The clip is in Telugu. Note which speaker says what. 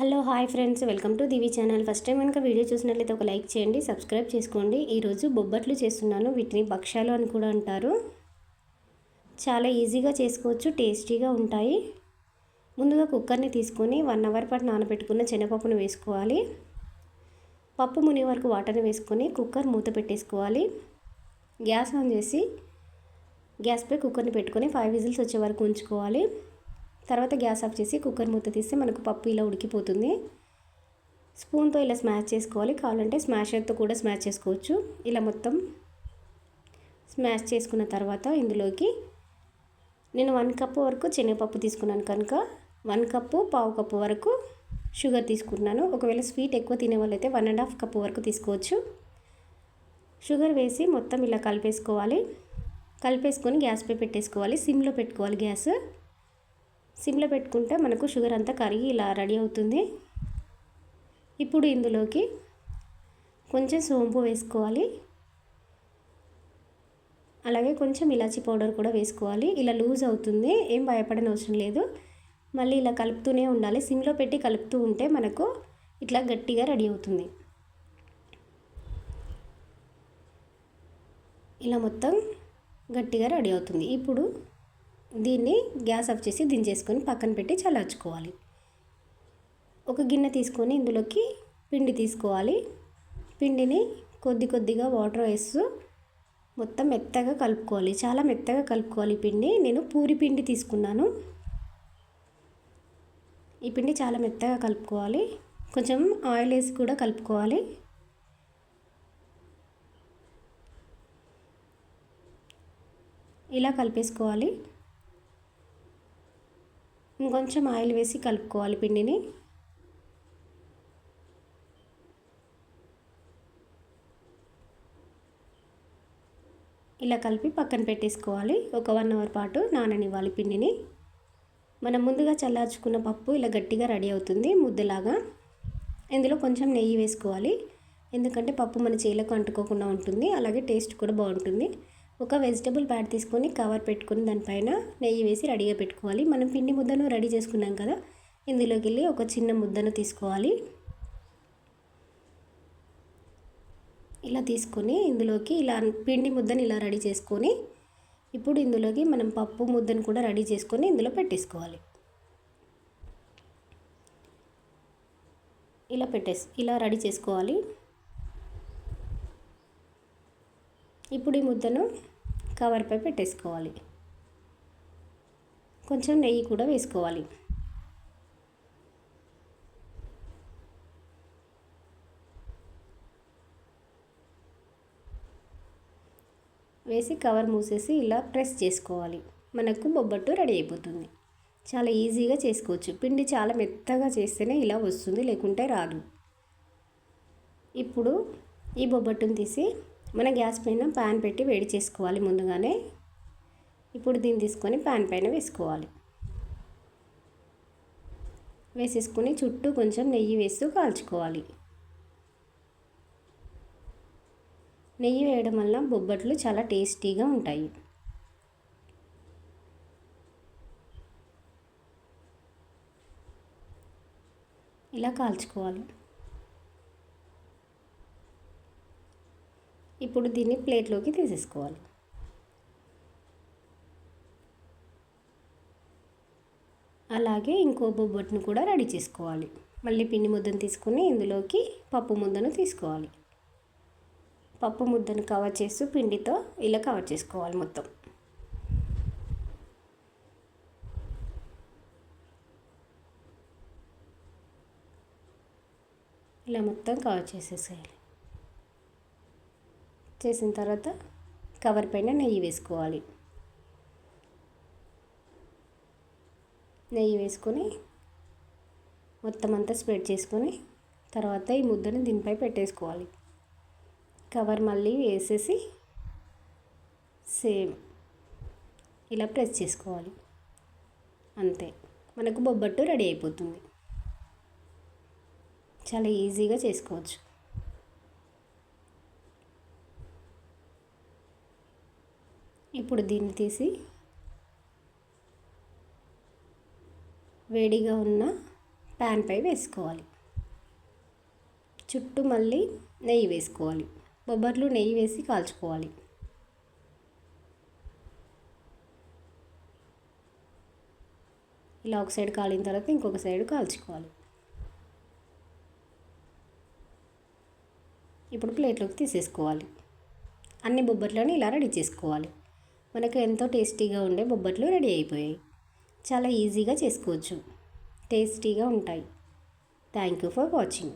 Speaker 1: Hello hi friends. Welcome to Divi channel. First time కనుక వీడియో చూసినట్లయితే ఒక లైక్ చేయండి సబ్స్క్రైబ్ చేసుకోండి. ఈరోజు బొబ్బట్లు చేస్తున్నాను. వీటిని భక్ష్యాలు అని కూడా అంటారు. చాలా ఈజీగా చేసుకోవచ్చు టేస్టీగా ఉంటాయి. ముందుగా కుక్కర్ని తీసుకొని వన్ అవర్ పాటు నానబెట్టుకున్న శనగపప్పును వేసుకోవాలి. పప్పు ముని వరకు వాటర్ని వేసుకొని కుక్కర్ మూత పెట్టేసుకోవాలి. గ్యాస్ ఆన్ చేసి గ్యాస్పై కుక్కర్ని పెట్టుకొని ఫైవ్ విజిల్స్ వచ్చే వరకు ఉంచుకోవాలి. తర్వాత గ్యాస్ ఆఫ్ చేసి కుక్కర్ మూత తీస్తే మనకు పప్పు ఇలా ఉడికిపోతుంది. స్పూన్తో ఇలా స్మాష్ చేసుకోవాలి. కావాలంటే స్మాషర్తో కూడా స్మాష్ చేసుకోవచ్చు. ఇలా మొత్తం స్మాష్ చేసుకున్న తర్వాత ఇందులోకి నేను వన్ కప్పు వరకు శనగపప్పు తీసుకున్నాను కనుక వన్ కప్పు పావు కప్పు వరకు షుగర్ తీసుకుంటున్నాను. ఒకవేళ స్వీట్ ఎక్కువ తినే వాళ్ళైతే వన్ అండ్ హాఫ్ కప్పు వరకు తీసుకోవచ్చు. షుగర్ వేసి మొత్తం ఇలా కలిపేసుకోవాలి. కలిపేసుకొని గ్యాస్పై పెట్టేసుకోవాలి. సిమ్లో పెట్టుకోవాలి గ్యాస్. సిమ్లో పెట్టుకుంటే మనకు షుగర్ అంతా కరిగి ఇలా రెడీ అవుతుంది. ఇప్పుడు ఇందులోకి కొంచెం సోంపు వేసుకోవాలి. అలాగే కొంచెం ఇలాచీ పౌడర్ కూడా వేసుకోవాలి. ఇలా లూజ్ అవుతుంది ఏం భయపడని అవసరం లేదు. మళ్ళీ ఇలా కలుపుతూనే ఉండాలి. సిమ్లో పెట్టి కలుపుతూ ఉంటే మనకు ఇట్లా గట్టిగా రెడీ అవుతుంది. ఇలా మొత్తం గట్టిగా రెడీ అవుతుంది. ఇప్పుడు దీన్ని గ్యాస్ ఆఫ్ చేసి దించేసుకొని పక్కన పెట్టి చల్లార్చుకోవాలి. ఒక గిన్నె తీసుకొని ఇందులోకి పిండి తీసుకోవాలి. పిండిని కొద్ది కొద్దిగా వాటర్ వేస్తూ మొత్తం మెత్తగా కలుపుకోవాలి. చాలా మెత్తగా కలుపుకోవాలి పిండి. నేను పూరి పిండి తీసుకున్నాను. ఈ పిండి చాలా మెత్తగా కలుపుకోవాలి. కొంచెం ఆయిల్ వేసి కూడా కలుపుకోవాలి. ఇలా కలిపేసుకోవాలి. ఇంకొంచెం ఆయిల్ వేసి కలుపుకోవాలి పిండిని. ఇలా కలిపి పక్కన పెట్టేసుకోవాలి. ఒక వన్ అవర్ పాటు నాననివ్వాలి పిండిని. మనం ముందుగా చల్లార్చుకున్న పప్పు ఇలా గట్టిగా రెడీ అవుతుంది ముద్దలాగా. ఇందులో కొంచెం నెయ్యి వేసుకోవాలి. ఎందుకంటే పప్పు మన చేలకు అంటుకోకుండా ఉంటుంది. అలాగే టేస్ట్ కూడా బాగుంటుంది. ఒక వెజిటబుల్ ప్యాడ్ తీసుకొని కవర్ పెట్టుకొని దానిపైన నెయ్యి వేసి రెడీగా పెట్టుకోవాలి. మనం పిండి ముద్దను రెడీ చేసుకున్నాం కదా ఇందులోకి వెళ్ళి ఒక చిన్న ముద్దను తీసుకోవాలి. ఇలా తీసుకొని ఇందులోకి ఇలా పిండి ముద్దను ఇలా రెడీ చేసుకొని ఇప్పుడు ఇందులోకి మనం పప్పు ముద్దను కూడా రెడీ చేసుకొని ఇందులో పెట్టేసుకోవాలి. ఇలా పెట్టేసి ఇలా రెడీ చేసుకోవాలి. ఇప్పుడు ఈ ముద్దను కవర్పై పెట్టేసుకోవాలి. కొంచెం నెయ్యి కూడా వేసుకోవాలి. వేసి కవర్ మూసేసి ఇలా ప్రెస్ చేసుకోవాలి. మనకు బొబ్బట్టు రెడీ అయిపోతుంది. చాలా ఈజీగా చేసుకోవచ్చు. పిండి చాలా మెత్తగా చేస్తేనే ఇలా వస్తుంది లేకుంటే రాదు. ఇప్పుడు ఈ బొబ్బట్టును తీసి మన గ్యాస్ పైన ప్యాన్ పెట్టి వేడి చేసుకోవాలి ముందుగానే. ఇప్పుడు దీన్ని తీసుకొని ప్యాన్ పైన వేసుకోవాలి. వేసేసుకొని చుట్టూ కొంచెం నెయ్యి వేస్తూ కాల్చుకోవాలి. నెయ్యి వేయడం వల్ల బొబ్బట్లు చాలా టేస్టీగా ఉంటాయి. ఇలా కాల్చుకోవాలి. ఇప్పుడు దీన్ని ప్లేట్లోకి తీసేసుకోవాలి. అలాగే ఇంకో బొబ్బట్టును కూడా రెడీ చేసుకోవాలి. మళ్ళీ పిండి ముద్దను తీసుకొని ఇందులోకి పప్పు ముద్దను తీసుకోవాలి. పప్పు ముద్దను కవర్ చేస్తూ పిండితో ఇలా కవర్ చేసుకోవాలి మొత్తం. ఇలా మొత్తం కవర్ చేసేసేయాలి. చేసిన తర్వాత కవర్ పైన నెయ్యి వేసుకోవాలి. నెయ్యి వేసుకొని మొత్తం అంతా స్ప్రెడ్ చేసుకొని తర్వాత ఈ ముద్దను దీనిపై పెట్టేసుకోవాలి. కవర్ మళ్ళీ వేసేసి సేమ్ ఇలా ప్రెస్ చేసుకోవాలి. అంతే. మనకు బొబ్బట్టు రెడీ అయిపోతుంది. చాలా ఈజీగా చేసుకోవచ్చు. ఇప్పుడు దీన్ని తీసి వేడిగా ఉన్న ప్యాన్పై వేసుకోవాలి. చుట్టూ మళ్ళీ నెయ్యి వేసుకోవాలి. బొబ్బర్లు నెయ్యి వేసి కాల్చుకోవాలి. ఇలా ఒక సైడ్ కాలిన తర్వాత ఇంకొక సైడ్ కాల్చుకోవాలి. ఇప్పుడు ప్లేట్లోకి తీసేసుకోవాలి. అన్ని బొబ్బట్లను ఇలా రెడీ చేసుకోవాలి. మనకు ఎంతో టేస్టీగా ఉండే బొబ్బట్లు రెడీ అయిపోయాయి. చాలా ఈజీగా చేసుకోవచ్చు. టేస్టీగా ఉంటాయి. Thank you for watching